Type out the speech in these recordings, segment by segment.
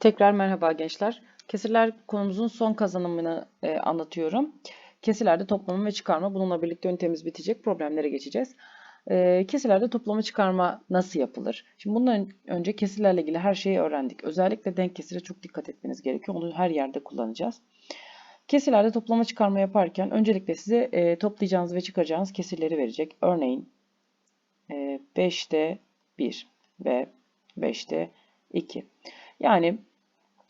Tekrar merhaba gençler. Kesirler konumuzun son kazanımını e, anlatıyorum. Kesirlerde toplama ve çıkarma bununla birlikte ünitemiz bitecek. Problemlere geçeceğiz. E, kesirlerde toplama çıkarma nasıl yapılır? Şimdi bundan önce kesirlerle ilgili her şeyi öğrendik. Özellikle denk kesire çok dikkat etmeniz gerekiyor. Onu her yerde kullanacağız. Kesirlerde toplama çıkarma yaparken öncelikle size e, toplayacağınız ve çıkaracağınız kesirleri verecek. Örneğin e, 5'te 1 ve 5'te 2. Yani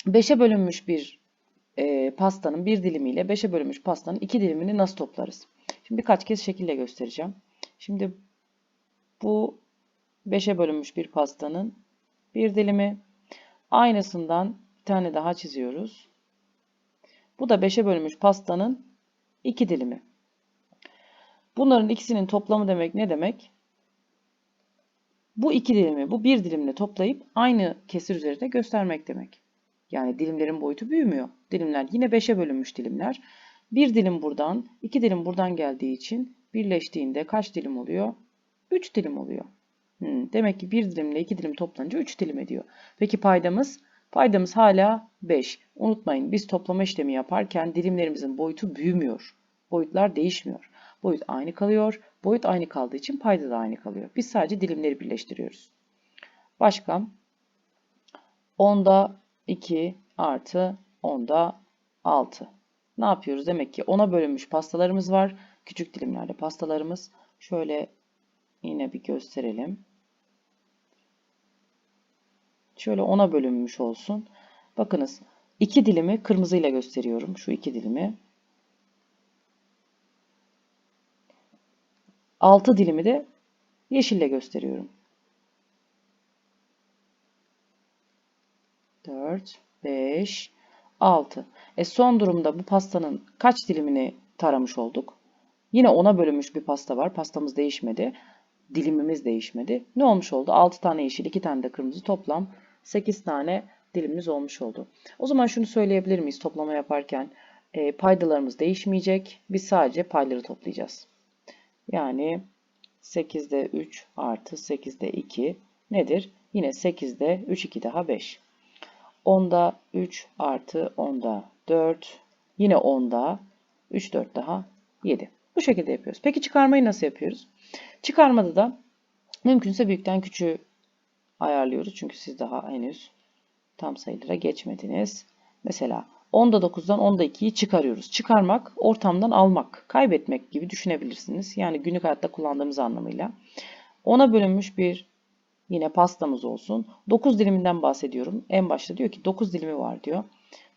5'e bölünmüş bir e, pastanın bir dilimiyle 5'e bölünmüş pastanın iki dilimini nasıl toplarız? Şimdi birkaç kez şekilde göstereceğim. Şimdi bu 5'e bölünmüş bir pastanın bir dilimi. Aynısından bir tane daha çiziyoruz. Bu da 5'e bölünmüş pastanın iki dilimi. Bunların ikisinin toplamı demek ne demek? Bu iki dilimi, bu bir dilimle toplayıp aynı kesir üzerinde göstermek demek. Yani dilimlerin boyutu büyümüyor. Dilimler yine 5'e bölünmüş dilimler. Bir dilim buradan, iki dilim buradan geldiği için birleştiğinde kaç dilim oluyor? 3 dilim oluyor. Hmm, demek ki bir dilimle iki dilim toplanınca 3 dilim ediyor. Peki paydamız? Paydamız hala 5. Unutmayın biz toplama işlemi yaparken dilimlerimizin boyutu büyümüyor. Boyutlar değişmiyor. Boyut aynı kalıyor. Boyut aynı kaldığı için payda da aynı kalıyor. Biz sadece dilimleri birleştiriyoruz. Başka? 10'da 2 artı 10'da 6. Ne yapıyoruz? Demek ki 10'a bölünmüş pastalarımız var. Küçük dilimlerde pastalarımız. Şöyle yine bir gösterelim. Şöyle 10'a bölünmüş olsun. Bakınız 2 dilimi kırmızıyla gösteriyorum. Şu 2 dilimi. 6 dilimi de yeşille gösteriyorum. 4, 5, 6. E son durumda bu pastanın kaç dilimini taramış olduk? Yine ona bölünmüş bir pasta var. Pastamız değişmedi. Dilimimiz değişmedi. Ne olmuş oldu? 6 tane yeşil, 2 tane de kırmızı toplam 8 tane dilimimiz olmuş oldu. O zaman şunu söyleyebilir miyiz toplama yaparken? E, paydalarımız değişmeyecek. Biz sadece payları toplayacağız. Yani 8'de 3 artı 8'de 2 nedir? Yine 8'de 3, 2 daha 5. 10'da 3 artı 10'da 4. Yine 10'da 3, 4 daha 7. Bu şekilde yapıyoruz. Peki çıkarmayı nasıl yapıyoruz? Çıkarmada da mümkünse büyükten küçüğü ayarlıyoruz. Çünkü siz daha henüz tam sayılara geçmediniz. Mesela 10'da 9'dan 10'da 2'yi çıkarıyoruz. Çıkarmak, ortamdan almak, kaybetmek gibi düşünebilirsiniz. Yani günlük hayatta kullandığımız anlamıyla. 10'a bölünmüş bir yine pastamız olsun. 9 diliminden bahsediyorum. En başta diyor ki 9 dilimi var diyor.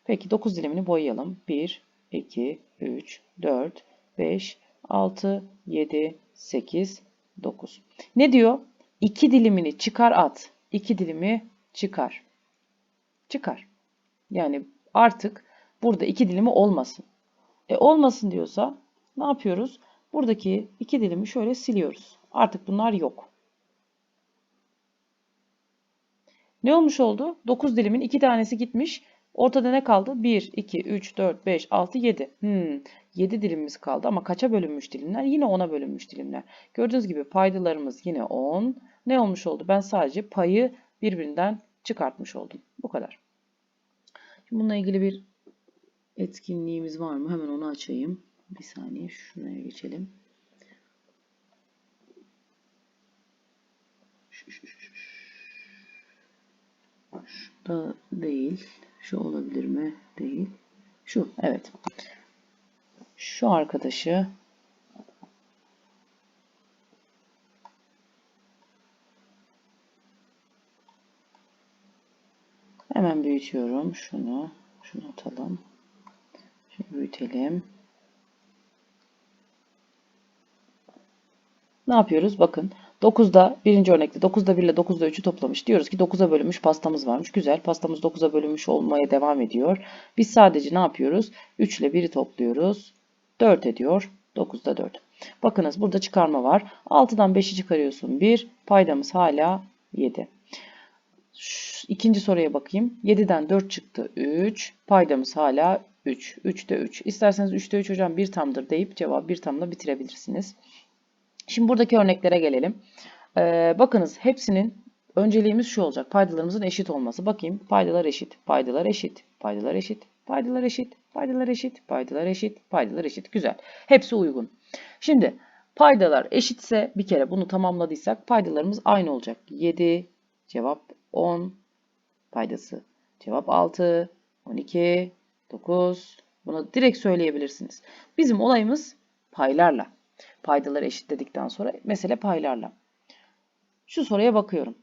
Peki 9 dilimini boyayalım. 1, 2, 3, 4, 5, 6, 7, 8, 9. Ne diyor? 2 dilimini çıkar at. 2 dilimi çıkar. Çıkar. Yani artık burada iki dilimi olmasın. E olmasın diyorsa ne yapıyoruz? Buradaki iki dilimi şöyle siliyoruz. Artık bunlar yok. Ne olmuş oldu? 9 dilimin 2 tanesi gitmiş. Ortada ne kaldı? 1, 2, 3, 4, 5, 6, 7. Hmm, 7 dilimimiz kaldı ama kaça bölünmüş dilimler? Yine 10'a bölünmüş dilimler. Gördüğünüz gibi paydalarımız yine 10. Ne olmuş oldu? Ben sadece payı birbirinden çıkartmış oldum. Bu kadar. Şimdi bununla ilgili bir etkinliğimiz var mı? Hemen onu açayım. Bir saniye şuraya geçelim. Şu da değil. Şu olabilir mi? Değil. Şu, evet. Şu arkadaşı hemen büyütüyorum. Şunu, şunu atalım. Şimdi büyütelim. Ne yapıyoruz? Bakın 9'da birinci örnekte 9'da 1 ile 9'da 3'ü toplamış. Diyoruz ki 9'a bölünmüş pastamız varmış. Güzel. Pastamız 9'a bölünmüş olmaya devam ediyor. Biz sadece ne yapıyoruz? 3 ile 1'i topluyoruz. 4 ediyor. 9'da 4. Bakınız burada çıkarma var. 6'dan 5'i çıkarıyorsun. 1. Paydamız hala 7. İkinci soruya bakayım. 7'den 4 çıktı 3. Paydamız hala 3. 3'te 3. İsterseniz 3'te 3 hocam bir tamdır deyip cevabı bir tamla bitirebilirsiniz. Şimdi buradaki örneklere gelelim. Ee, bakınız hepsinin önceliğimiz şu olacak. Paydalarımızın eşit olması. Bakayım paydalar eşit, paydalar eşit, paydalar eşit, paydalar eşit, paydalar eşit, paydalar eşit, paydalar eşit. Güzel. Hepsi uygun. Şimdi paydalar eşitse bir kere bunu tamamladıysak paydalarımız aynı olacak. 7, cevap 10, paydası. Cevap 6, 12, 9. Bunu direkt söyleyebilirsiniz. Bizim olayımız paylarla. Paydaları eşitledikten sonra mesele paylarla. Şu soruya bakıyorum.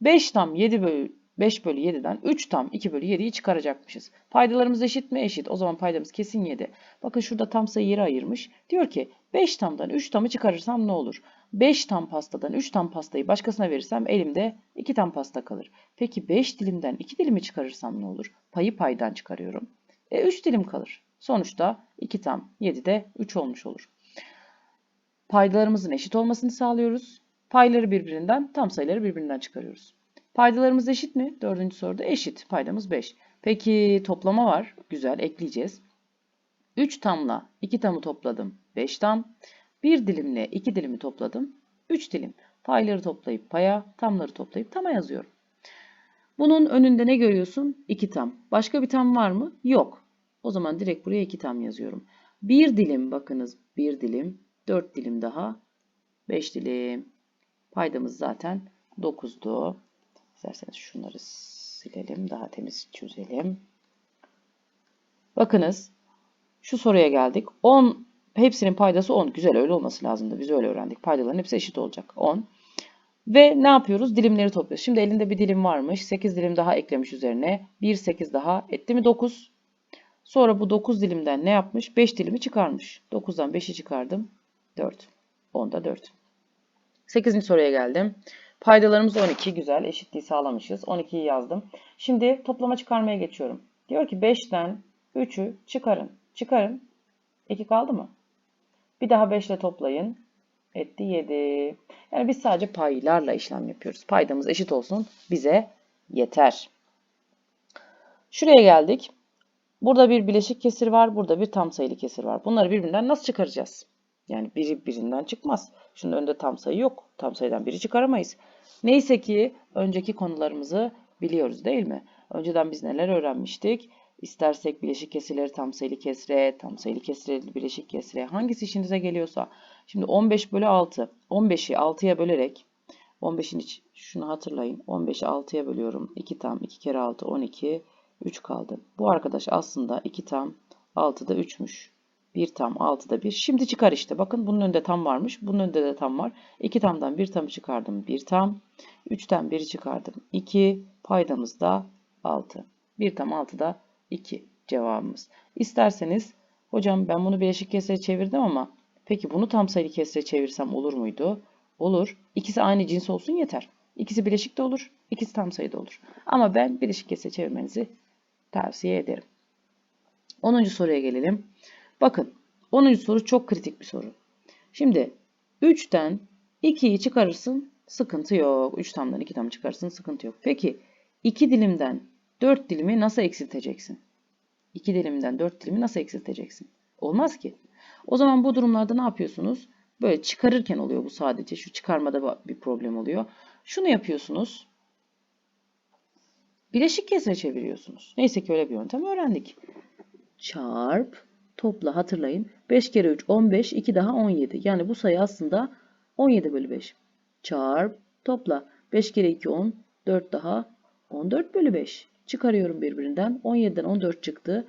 5 tam 7 bölü 5 bölü 7'den 3 tam 2 bölü 7'yi çıkaracakmışız. Paydalarımız eşit mi? Eşit. O zaman paydamız kesin 7. Bakın şurada tam sayı yeri ayırmış. Diyor ki 5 tamdan 3 tamı çıkarırsam ne olur? 5 tam pastadan 3 tam pastayı başkasına verirsem elimde 2 tam pasta kalır. Peki 5 dilimden 2 dilimi çıkarırsam ne olur? Payı paydan çıkarıyorum. E 3 dilim kalır. Sonuçta 2 tam 7'de 3 olmuş olur. Paydalarımızın eşit olmasını sağlıyoruz. Payları birbirinden, tam sayıları birbirinden çıkarıyoruz. Paydalarımız eşit mi? Dördüncü soruda eşit. Paydamız 5. Peki toplama var. Güzel ekleyeceğiz. 3 tamla 2 tamı topladım. 5 tam. 1 dilimle 2 dilimi topladım. 3 dilim. Payları toplayıp paya, tamları toplayıp tama yazıyorum. Bunun önünde ne görüyorsun? 2 tam. Başka bir tam var mı? Yok. O zaman direkt buraya 2 tam yazıyorum. 1 dilim bakınız 1 dilim. 4 dilim daha. 5 dilim. Paydamız zaten 9'du. İsterseniz şunları silelim. Daha temiz çözelim. Bakınız. Şu soruya geldik. 10 hepsinin paydası 10. Güzel öyle olması lazımdı. Biz öyle öğrendik. Paydaların hepsi eşit olacak. 10. Ve ne yapıyoruz? Dilimleri topluyoruz. Şimdi elinde bir dilim varmış. 8 dilim daha eklemiş üzerine. 1 8 daha etti mi 9. Sonra bu 9 dilimden ne yapmış? 5 dilimi çıkarmış. 9'dan 5'i çıkardım. 4. 10'da 4. 8. soruya geldim. Paydalarımız 12. Güzel. Eşitliği sağlamışız. 12'yi yazdım. Şimdi toplama çıkarmaya geçiyorum. Diyor ki 5'ten 3'ü çıkarın. Çıkarın. 2 kaldı mı? Bir daha 5 ile toplayın. Etti 7. Yani biz sadece paylarla işlem yapıyoruz. Paydamız eşit olsun. Bize yeter. Şuraya geldik. Burada bir bileşik kesir var. Burada bir tam sayılı kesir var. Bunları birbirinden nasıl çıkaracağız? Yani biri birinden çıkmaz. Şunun önünde tam sayı yok. Tam sayıdan biri çıkaramayız. Neyse ki önceki konularımızı biliyoruz değil mi? Önceden biz neler öğrenmiştik? İstersek bileşik kesirleri tam sayılı kesre, tam sayılı kesirleri bileşik kesre hangisi işinize geliyorsa. Şimdi 15 bölü 6. 15'i 6'ya bölerek 15'in iç şunu hatırlayın. 15'i 6'ya bölüyorum. 2 tam 2 kere 6 12 3 kaldı. Bu arkadaş aslında 2 tam 6'da 3'müş. 1 tam 6'da 1. Şimdi çıkar işte. Bakın bunun önünde tam varmış. Bunun önünde de tam var. 2 tamdan 1 tamı çıkardım. 1 tam. 3'ten 1'i çıkardım. 2. Paydamız da 6. 1 tam 6'da 2 cevabımız. İsterseniz hocam ben bunu bileşik kesre çevirdim ama peki bunu tam sayılı kesre çevirsem olur muydu? Olur. İkisi aynı cins olsun yeter. İkisi bileşik de olur. ikisi tam sayıda olur. Ama ben bileşik kesre çevirmenizi tavsiye ederim. 10. soruya gelelim. Bakın 10. soru çok kritik bir soru. Şimdi 3'ten 2'yi çıkarırsın sıkıntı yok. 3 tamdan 2 tam çıkarırsın sıkıntı yok. Peki 2 dilimden 4 dilimi nasıl eksilteceksin? 2 dilimden 4 dilimi nasıl eksilteceksin? Olmaz ki. O zaman bu durumlarda ne yapıyorsunuz? Böyle çıkarırken oluyor bu sadece. Şu çıkarmada bir problem oluyor. Şunu yapıyorsunuz. Bileşik kesre çeviriyorsunuz. Neyse ki öyle bir yöntem öğrendik. Çarp, topla hatırlayın. 5 kere 3 15, 2 daha 17. Yani bu sayı aslında 17 bölü 5. Çarp, topla. 5 kere 2 10, 4 daha 14 bölü 5. Çıkarıyorum birbirinden. 17'den 14 çıktı.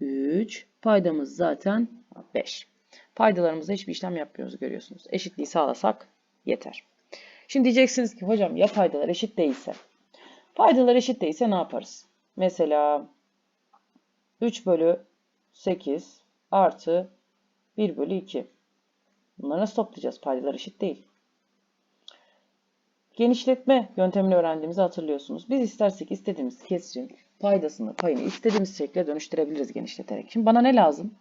3. Paydamız zaten 5. Paydalarımızda hiçbir işlem yapmıyoruz görüyorsunuz. Eşitliği sağlasak yeter. Şimdi diyeceksiniz ki hocam ya paydalar eşit değilse? Paydalar eşit değilse ne yaparız? Mesela 3 bölü 8 artı 1 bölü 2. Bunları nasıl toplayacağız? Paydalar eşit değil. Genişletme yöntemini öğrendiğimizi hatırlıyorsunuz. Biz istersek istediğimiz kesirin paydasını, payını istediğimiz şekle dönüştürebiliriz genişleterek. Şimdi bana ne lazım?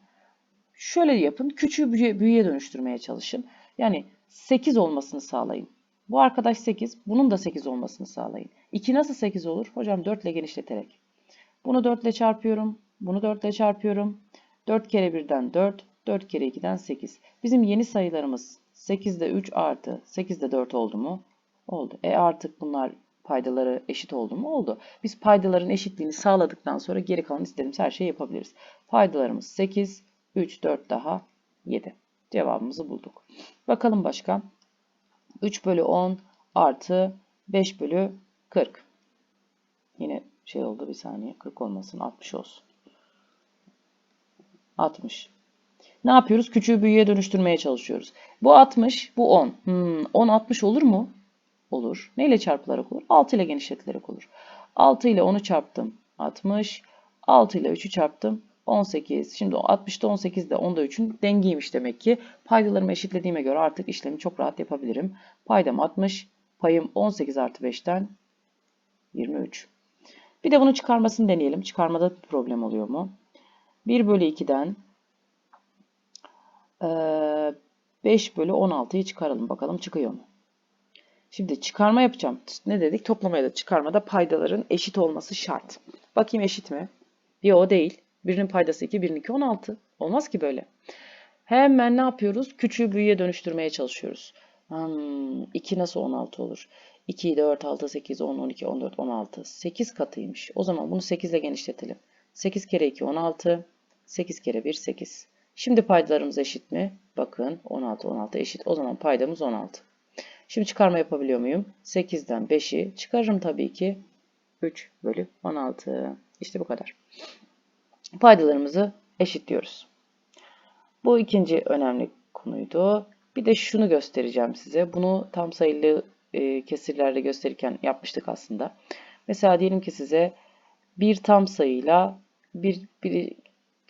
Şöyle yapın. Küçüğü büyüye, büyüye dönüştürmeye çalışın. Yani 8 olmasını sağlayın. Bu arkadaş 8. Bunun da 8 olmasını sağlayın. 2 nasıl 8 olur? Hocam 4 ile genişleterek. Bunu 4 ile çarpıyorum. Bunu 4 ile çarpıyorum. 4 kere 1'den 4. 4 kere 2'den 8. Bizim yeni sayılarımız 8'de 3 artı 8'de 4 oldu mu? Oldu. E artık bunlar Paydaları eşit oldu mu? Oldu. Biz paydaların eşitliğini sağladıktan sonra geri kalan istediğimiz her şeyi yapabiliriz. Paydalarımız 8, 3, 4 daha 7. Cevabımızı bulduk. Bakalım başka. 3 bölü 10 artı 5 bölü 40. Yine şey oldu bir saniye. 40 olmasın 60 olsun. 60. Ne yapıyoruz? Küçüğü büyüğe dönüştürmeye çalışıyoruz. Bu 60, bu 10. Hmm, 10 60 olur mu? Olur. Ne ile çarpılarak olur? 6 ile genişletilerek olur. 6 ile 10'u çarptım. 60. 6 ile 3'ü çarptım. 18. Şimdi 60'da 18 de 10'da 3'ün dengiymiş demek ki. Paydalarımı eşitlediğime göre artık işlemi çok rahat yapabilirim. Paydam 60. Payım 18 artı 5'ten 23. Bir de bunu çıkarmasını deneyelim. Çıkarmada problem oluyor mu? 1 bölü 2'den 5 bölü 16'yı çıkaralım. Bakalım çıkıyor mu? Şimdi çıkarma yapacağım. Ne dedik? Toplama ya da çıkarmada paydaların eşit olması şart. Bakayım eşit mi? Yok değil. Birinin paydası 2, birinin 2 16. Olmaz ki böyle. Hemen ne yapıyoruz? Küçüğü büyüğe dönüştürmeye çalışıyoruz. Hmm, 2 nasıl 16 olur? 2, 4, 6, 8, 10, 12, 14, 16. 8 katıymış. O zaman bunu 8 ile genişletelim. 8 kere 2, 16. 8 kere 1, 8. Şimdi paydalarımız eşit mi? Bakın 16, 16 eşit. O zaman paydamız 16. Şimdi çıkarma yapabiliyor muyum? 8'den 5'i çıkarırım tabii ki. 3 bölü 16. İşte bu kadar. Paydalarımızı eşitliyoruz. Bu ikinci önemli konuydu. Bir de şunu göstereceğim size. Bunu tam sayılı e, kesirlerle gösterirken yapmıştık aslında. Mesela diyelim ki size bir tam sayıyla bir, bir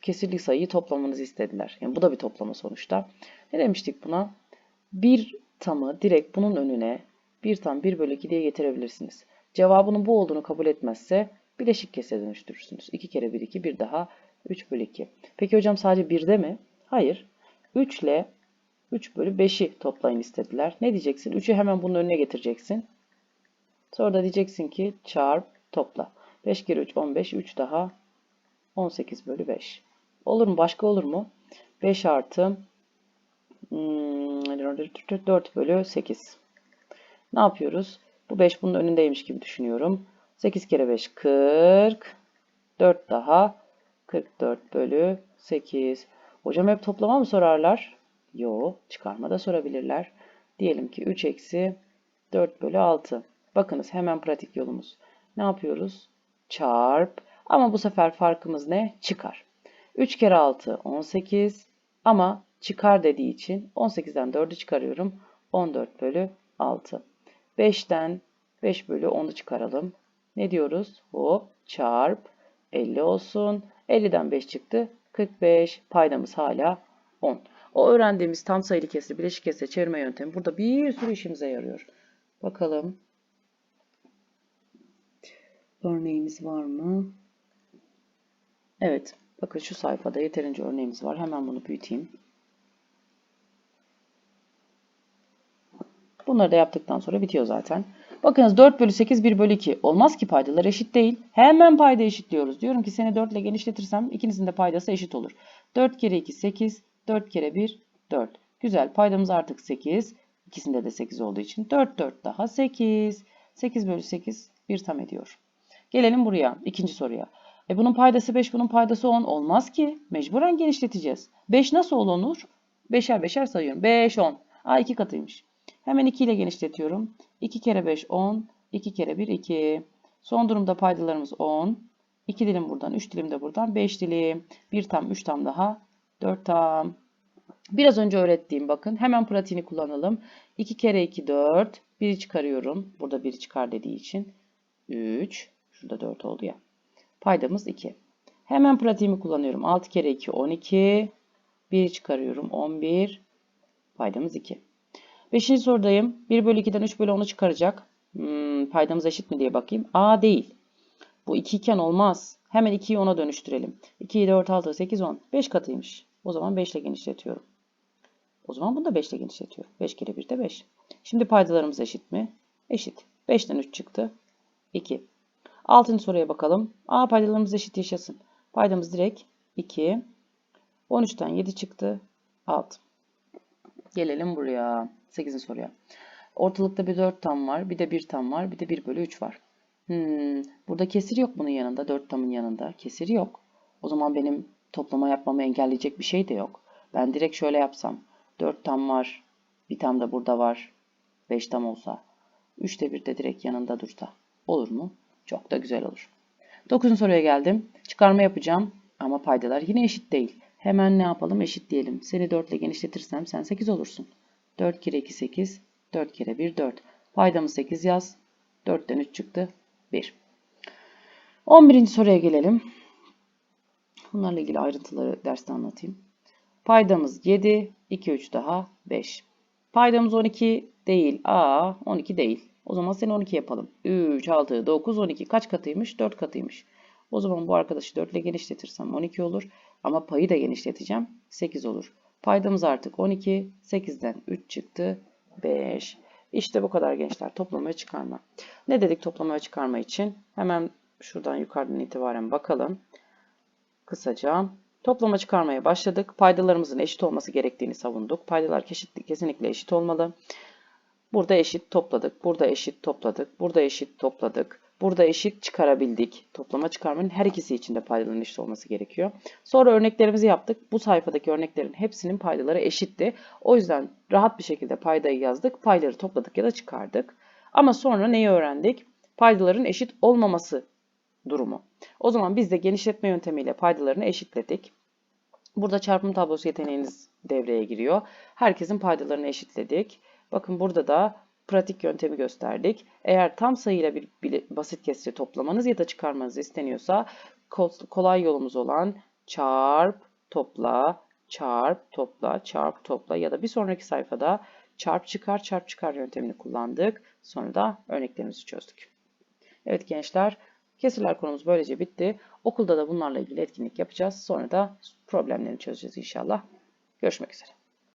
kesirli sayıyı toplamanızı istediler. Yani bu da bir toplama sonuçta. Ne demiştik buna? Bir tamı direkt bunun önüne bir tam 1 bölü 2 diye getirebilirsiniz. Cevabının bu olduğunu kabul etmezse bileşik kesire dönüştürürsünüz. 2 kere 1 2 bir daha 3 bölü 2. Peki hocam sadece 1'de mi? Hayır. 3 ile 3 bölü 5'i toplayın istediler. Ne diyeceksin? 3'ü hemen bunun önüne getireceksin. Sonra da diyeceksin ki çarp topla. 5 kere 3 15 3 daha 18 bölü 5. Olur mu? Başka olur mu? 5 artı 4 bölü 8. Ne yapıyoruz? Bu 5 bunun önündeymiş gibi düşünüyorum. 8 kere 5 40. 4 daha 44 bölü 8. Hocam hep toplama mı sorarlar? Yo, çıkarma da sorabilirler. Diyelim ki 3 eksi 4 bölü 6. Bakınız hemen pratik yolumuz. Ne yapıyoruz? Çarp. Ama bu sefer farkımız ne? Çıkar. 3 kere 6 18 ama çıkar dediği için 18'den 4'ü çıkarıyorum. 14 bölü 6. 5'ten 5 bölü 10'u çıkaralım. Ne diyoruz? Hop çarp 50 olsun. 50'den 5 çıktı. 45. Paydamız hala 10. O öğrendiğimiz tam sayılı kesri bileşik kesre çevirme yöntemi burada bir sürü işimize yarıyor. Bakalım. Örneğimiz var mı? Evet. Bakın şu sayfada yeterince örneğimiz var. Hemen bunu büyüteyim. Bunları da yaptıktan sonra bitiyor zaten. Bakınız 4 bölü 8 1 bölü 2. Olmaz ki paydalar eşit değil. Hemen payda eşitliyoruz. Diyorum ki seni 4 ile genişletirsem ikinizin de paydası eşit olur. 4 kere 2 8. 4 kere 1 4. Güzel paydamız artık 8. İkisinde de 8 olduğu için 4 4 daha 8. 8 bölü 8 bir tam ediyor. Gelelim buraya ikinci soruya. E bunun paydası 5 bunun paydası 10 olmaz ki. Mecburen genişleteceğiz. 5 nasıl olunur? 5'er 5'er sayıyorum. 5 10. Aa 2 katıymış. Hemen 2 ile genişletiyorum. 2 kere 5 10. 2 kere 1 2. Son durumda paydalarımız 10. 2 dilim buradan 3 dilim de buradan 5 dilim. 1 tam 3 tam daha 4 tam. Biraz önce öğrettiğim bakın. Hemen pratiğini kullanalım. 2 kere 2 4. 1'i çıkarıyorum. Burada 1'i çıkar dediği için. 3. Şurada 4 oldu ya. Paydamız 2. Hemen pratiğimi kullanıyorum. 6 kere 2 12. 1'i çıkarıyorum. 11. Paydamız 2. Beşinci sorudayım. 1 bölü 2'den 3 bölü 10'u çıkaracak. Hmm, paydamız eşit mi diye bakayım. A değil. Bu 2 iken olmaz. Hemen 2'yi 10'a dönüştürelim. 2, 4, 6, 8, 10. 5 katıymış. O zaman 5 ile genişletiyorum. O zaman bunu da 5 ile genişletiyorum. 5 kere 1 de 5. Şimdi paydalarımız eşit mi? Eşit. 5'ten 3 çıktı. 2. Altıncı soruya bakalım. A paydalarımız eşit yaşasın. Paydamız direkt 2. 13'ten 7 çıktı. 6. Gelelim buraya. 8. soruya. Ortalıkta bir 4 tam var, bir de 1 tam var, bir de 1 bölü 3 var. Hmm, burada kesir yok bunun yanında, 4 tamın yanında. Kesir yok. O zaman benim toplama yapmamı engelleyecek bir şey de yok. Ben direkt şöyle yapsam. 4 tam var, bir tam da burada var. 5 tam olsa. 3'te 1 de direkt yanında dursa. Olur mu? Çok da güzel olur. 9. soruya geldim. Çıkarma yapacağım ama paydalar yine eşit değil. Hemen ne yapalım? Eşit diyelim. Seni 4 ile genişletirsem sen 8 olursun. 4 kere 2 8, 4 kere 1 4. Paydamız 8 yaz. 4'ten 3 çıktı. 1. 11. soruya gelelim. Bunlarla ilgili ayrıntıları derste anlatayım. Paydamız 7, 2 3 daha 5. Paydamız 12 değil. Aa 12 değil. O zaman seni 12 yapalım. 3, 6, 9, 12. Kaç katıymış? 4 katıymış. O zaman bu arkadaşı 4 ile genişletirsem 12 olur. Ama payı da genişleteceğim. 8 olur. Paydamız artık 12. 8'den 3 çıktı. 5. İşte bu kadar gençler. Toplama ve çıkarma. Ne dedik toplama ve çıkarma için? Hemen şuradan yukarıdan itibaren bakalım. Kısaca toplama çıkarmaya başladık. Paydalarımızın eşit olması gerektiğini savunduk. Paydalar kesinlikle eşit olmalı. Burada eşit topladık. Burada eşit topladık. Burada eşit topladık. Burada eşit çıkarabildik. Toplama çıkarmanın her ikisi için de paydaların eşit olması gerekiyor. Sonra örneklerimizi yaptık. Bu sayfadaki örneklerin hepsinin paydaları eşitti. O yüzden rahat bir şekilde paydayı yazdık. Payları topladık ya da çıkardık. Ama sonra neyi öğrendik? Paydaların eşit olmaması durumu. O zaman biz de genişletme yöntemiyle paydalarını eşitledik. Burada çarpım tablosu yeteneğiniz devreye giriyor. Herkesin paydalarını eşitledik. Bakın burada da pratik yöntemi gösterdik. Eğer tam sayıyla bir, basit kesri toplamanız ya da çıkarmanız isteniyorsa kolay yolumuz olan çarp, topla, çarp, topla, çarp, topla ya da bir sonraki sayfada çarp çıkar, çarp çıkar yöntemini kullandık. Sonra da örneklerimizi çözdük. Evet gençler, kesirler konumuz böylece bitti. Okulda da bunlarla ilgili etkinlik yapacağız. Sonra da problemlerini çözeceğiz inşallah. Görüşmek üzere.